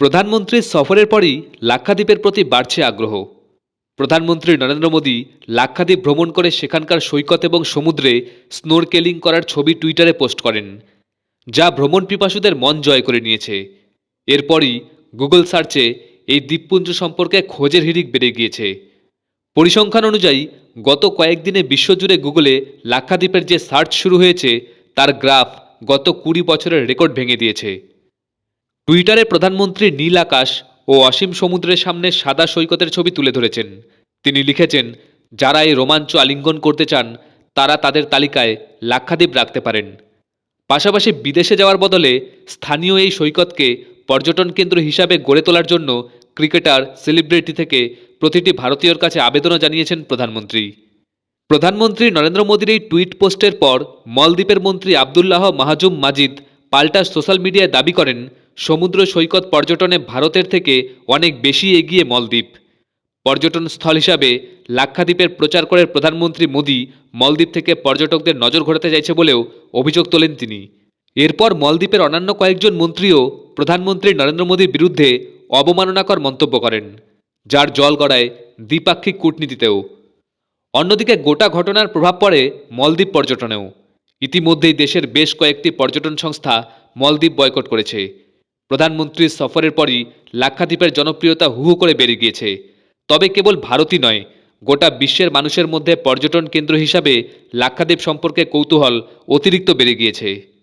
প্রধানমন্ত্রীর সফরের পরই লাক্ষাদ্বীপের প্রতি বাড়ছে আগ্রহ। প্রধানমন্ত্রী নরেন্দ্র মোদী লাক্ষাদ্বীপ ভ্রমণ করে সেখানকার সৈকত এবং সমুদ্রে স্নোরকেলিং করার ছবি টুইটারে পোস্ট করেন, যা ভ্রমণ পিপাসুদের মন জয় করে নিয়েছে। এরপরই গুগল সার্চে এই দ্বীপপুঞ্জ সম্পর্কে খোঁজের হিড়িক বেড়ে গিয়েছে। পরিসংখ্যান অনুযায়ী, গত কয়েকদিনে বিশ্বজুড়ে গুগলে লাক্ষাদ্বীপের যে সার্চ শুরু হয়েছে, তার গ্রাফ গত কুড়ি বছরের রেকর্ড ভেঙে দিয়েছে। টুইটারে প্রধানমন্ত্রী নীল আকাশ ও অসীম সমুদ্রের সামনে সাদা সৈকতের ছবি তুলে ধরেছেন। তিনি লিখেছেন, যারা এই রোমাঞ্চ আলিঙ্গন করতে চান, তারা তাদের তালিকায় লাক্ষাদ্বীপ রাখতে পারেন। পাশাপাশি বিদেশে যাওয়ার বদলে স্থানীয় এই সৈকতকে পর্যটন কেন্দ্র হিসাবে গড়ে তোলার জন্য ক্রিকেটার, সেলিব্রিটি থেকে প্রতিটি ভারতীয়র কাছে আবেদনও জানিয়েছেন প্রধানমন্ত্রী। প্রধানমন্ত্রী নরেন্দ্র মোদীর এই টুইট পোস্টের পর মলদ্বীপের মন্ত্রী আবদুল্লাহ মাহাজুম মাজিদ পাল্টা সোশ্যাল মিডিয়ায় দাবি করেন সমুদ্র সৈকত পর্যটনে ভারতের থেকে অনেক বেশি এগিয়ে মলদ্বীপ। পর্যটন স্থল হিসাবে লাক্ষাদ্বীপের প্রচার করে প্রধানমন্ত্রী মোদী, মলদ্বীপ থেকে পর্যটকদের নজর ঘোরাতে চাইছে বলেও অভিযোগ তোলেন তিনি। এরপর মলদ্বীপের অন্যান্য কয়েকজন মন্ত্রীও প্রধানমন্ত্রী নরেন্দ্র মোদীর বিরুদ্ধে অবমাননাকর মন্তব্য করেন, যার জল গড়ায় দ্বিপাক্ষিক কূটনীতিতেও। অন্যদিকে গোটা ঘটনার প্রভাব পড়ে মলদ্বীপ পর্যটনেও। ইতিমধ্যেই দেশের বেশ কয়েকটি পর্যটন সংস্থা মলদ্বীপ বয়কট করেছে। প্রধানমন্ত্রীর সফরের পরই লাক্ষাদ্বীপের জনপ্রিয়তা হুহু করে বেড়ে গিয়েছে। তবে কেবল ভারতই নয়, গোটা বিশ্বের মানুষের মধ্যে পর্যটন কেন্দ্র হিসাবে লাক্ষাদ্বীপ সম্পর্কে কৌতূহল অতিরিক্ত বেড়ে গিয়েছে।